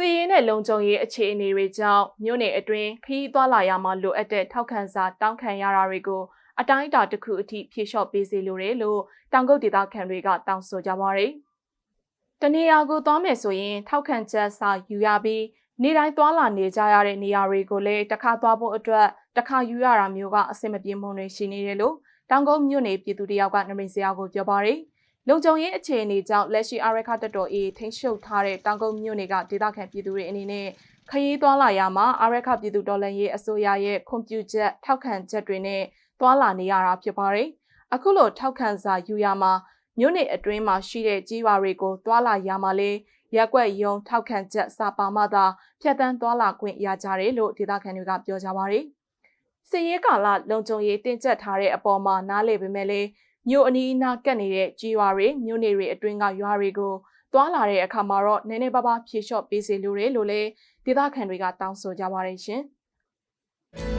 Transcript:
စီးရင်နဲ့လုံခြုံရေးအခြေအနေတွေကြောင့်မြို့နယ်အတွင်းခရီးသွားလာရမှာလိုအပ်တဲ့ထောက်ခံစာတောင်းခံရတာတွေကိုအတိုင်းအတာတစ်ခုအထိဖြေလျှော့ပေးစီလိုတယ်လို့တောင်ကုတ်ဒေသခံတွေကတောင်းဆိုကြပါရယ်။တနေရာကိုသွားမယ်ဆိုရင် ထောက်ခံချက်စာယူရပြီးနေတိုင်းသွားလာနေကြရတဲ့နေရာတွေကိုလည်းတစ်ခါသွားဖို့အတွက်တစ်ခါယူရတာမျိုးကအဆင်မပြေမှုတွေရှိနေတယ်လို့တောင်ကုတ်မြို့နယ်ပြည်သူတယောက်ကနမိတ်စရာကိုပြောပါရယ်။ လုံခြုံရေးအခြေအနေကြောင့်လက်ရှိအာရခတက်တော်အေးထိန်းချုပ်ထားတဲ့တောင်ကုန်းမြို့နယ်ကဒေသခံပြည်သူတွေအနေနဲ့ခရီးသွားလာရမှာအာရခပြည်သူတော်လှန်ရေးအစိုးရရဲ့ခွန်ပြုချက်ထောက်ခံချက်တွေနဲ့သွားလာနေရတာဖြစ်ပါတယ်။အခုလိုထောက်ခံစာယူရမှာမြို့နယ်အတွင်းမှာရှိတဲ့ကြီးရွာတွေကိုသွားလာရမှာလေရက်ွက်ယုံထောက်ခံချက်စာပါမှသာဖြတ်တန်းသွားလာခွင့်ရကြတယ်လို့ဒေသခံတွေကပြောကြပါတယ်။စီရေးကာလလုံခြုံရေးတင်ကျပ်ထားတဲ့အပေါ်မှာနားလည်ပေမဲ့လည်း မြို့အနီးအနားကပ်နေတဲ့ကြီးရွာတွေမြို့နယ်တွေအတွင်းကရွာတွေကိုသွားလာတဲ့အခါမှာတော့နည်းနည်းပါးပါးဖြေလျှော့ပေးစီလိုတယ်လို့လည်းဒေသခံတွေကတောင်းဆိုကြပါတယ်ရှင်။